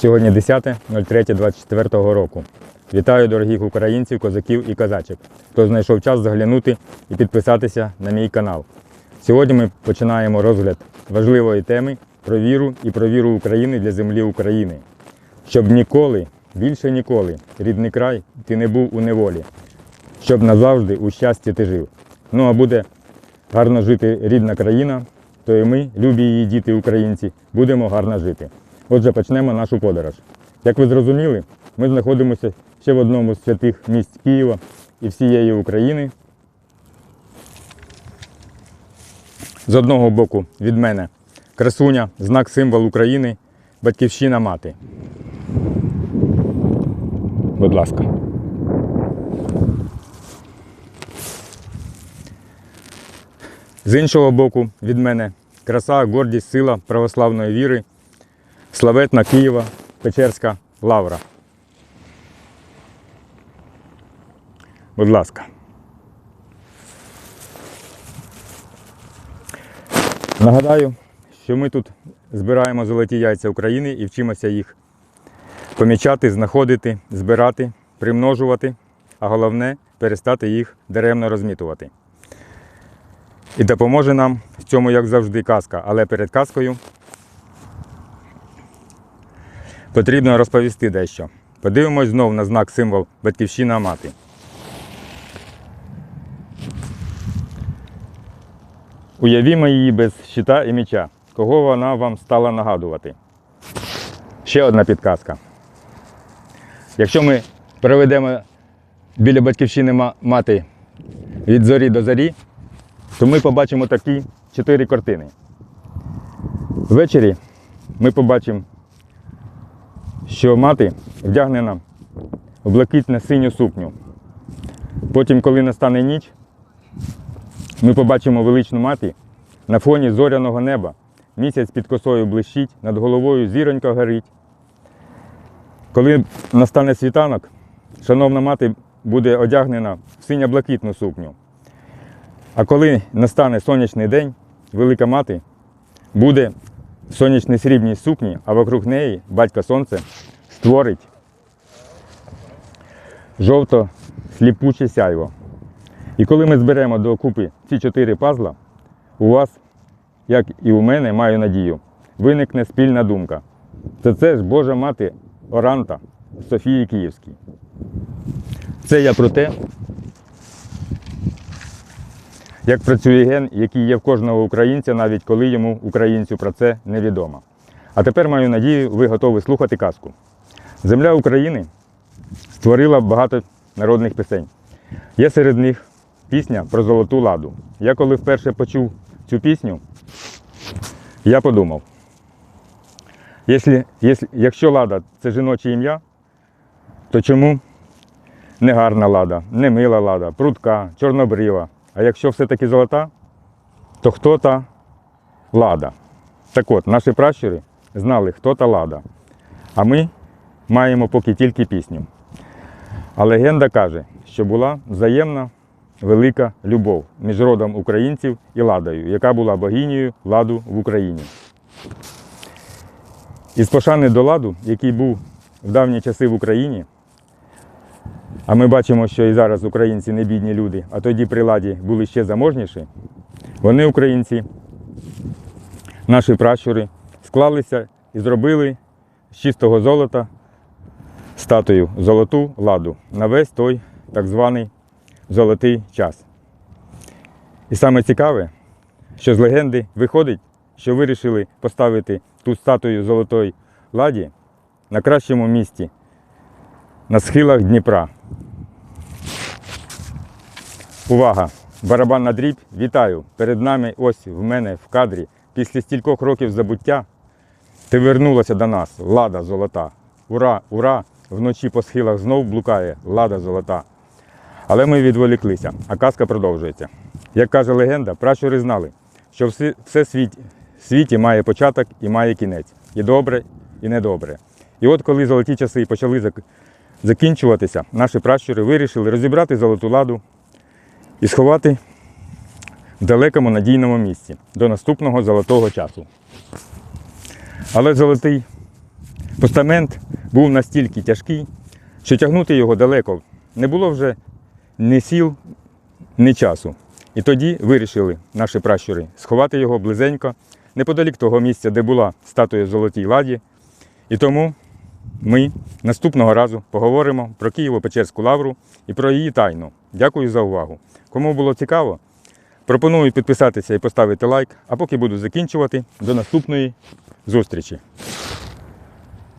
Сьогодні 10.03.24 року. Вітаю дорогих українців, козаків і козачок, хто знайшов час заглянути і підписатися на мій канал. Сьогодні ми починаємо розгляд важливої теми про віру і про віру України для землі України. Щоб ніколи, більше ніколи, рідний край, ти не був у неволі, щоб назавжди у щасті ти жив. Ну а буде гарно жити рідна країна, то і ми, любі її діти українці, будемо гарно жити. Отже, почнемо нашу подорож. Як ви зрозуміли, ми знаходимося ще в одному з святих місць Києва і всієї України. З одного боку від мене красуня, знак символ України, батьківщина мати. Будь ласка. З іншого боку від мене краса, гордість, сила православної віри, славетна Києва, Печерська лавра. Будь ласка. Нагадаю, що ми тут збираємо золоті яйця України і вчимося їх помічати, знаходити, збирати, примножувати, а головне перестати їх даремно розмітувати. І допоможе нам в цьому, як завжди, казка. Але перед казкою потрібно розповісти дещо. Подивимось знов на знак символ Батьківщина мати. Уявімо її без щита і меча. Кого вона вам стала нагадувати? Ще одна підказка. Якщо ми проведемо біля батьківщини мати від зорі до зорі, то ми побачимо такі чотири картини. Ввечері ми побачимо, що мати вдягнена в блакитне синю сукню. Потім, коли настане ніч, ми побачимо величну мати на фоні зоряного неба. Місяць під косою блищить, над головою зіронька горить. Коли настане світанок, шановна мати буде одягнена в синьо-блакитну сукню. А коли настане сонячний день, велика мати буде в сонячній срібній сукні, а вокруг неї батько сонце створить жовто-сліпуче сяйво. І коли ми зберемо до купи ці чотири пазла, у вас, як і у мене, маю надію, виникне спільна думка. Це це ж Божа мати Оранта Софії Київській. Це я про те, як працює ген, який є в кожного українця, навіть коли йому, українцю, про це невідомо. А тепер маю надію, ви готові слухати казку. Земля України створила багато народних пісень. Є серед них пісня про золоту ладу. Я коли вперше почув цю пісню, я подумав, якщо, лада це жіноче ім'я, то чому не гарна лада, не мила лада, прудка, чорнобрива. А якщо все-таки золота, то хто та лада? Так от, наші пращури знали, хто та лада. А ми маємо поки тільки пісню. А легенда каже, що була взаємна велика любов між родом українців і ладою, яка була богинею ладу в Україні. Із пошани до ладу, який був в давні часи в Україні, а ми бачимо, що і зараз українці не бідні люди, а тоді при ладі були ще заможніші, вони, українці, наші пращури, склалися і зробили з чистого золота статую золоту ладу на весь той так званий золотий час. І саме цікаве, що з легенди виходить, що вирішили поставити ту статую золотої ладі на кращому місці на схилах Дніпра. Увага! Барабанна дріб, вітаю! Перед нами ось в мене в кадрі після стількох років забуття ти вернулася до нас, лада золота. Ура, ура! Вночі по схилах знов блукає лада золота. Але ми відволіклися, а казка продовжується. Як каже легенда, пращури знали, що все, світ, світі має початок і має кінець. І добре, і недобре. І от коли золоті часи почали закінчуватися, наші пращури вирішили розібрати золоту ладу і сховати в далекому надійному місці до наступного золотого часу. Але золотий Постамент був настільки тяжкий, що тягнути його далеко не було вже ні сіл, ні часу. І тоді вирішили наші пращури сховати його близенько, неподалік того місця, де була статуя Золотій Ладі. І тому ми наступного разу поговоримо про Києво-Печерську лавру і про її тайну. Дякую за увагу. Кому було цікаво, пропоную підписатися і поставити лайк, а поки буду закінчувати, до наступної зустрічі.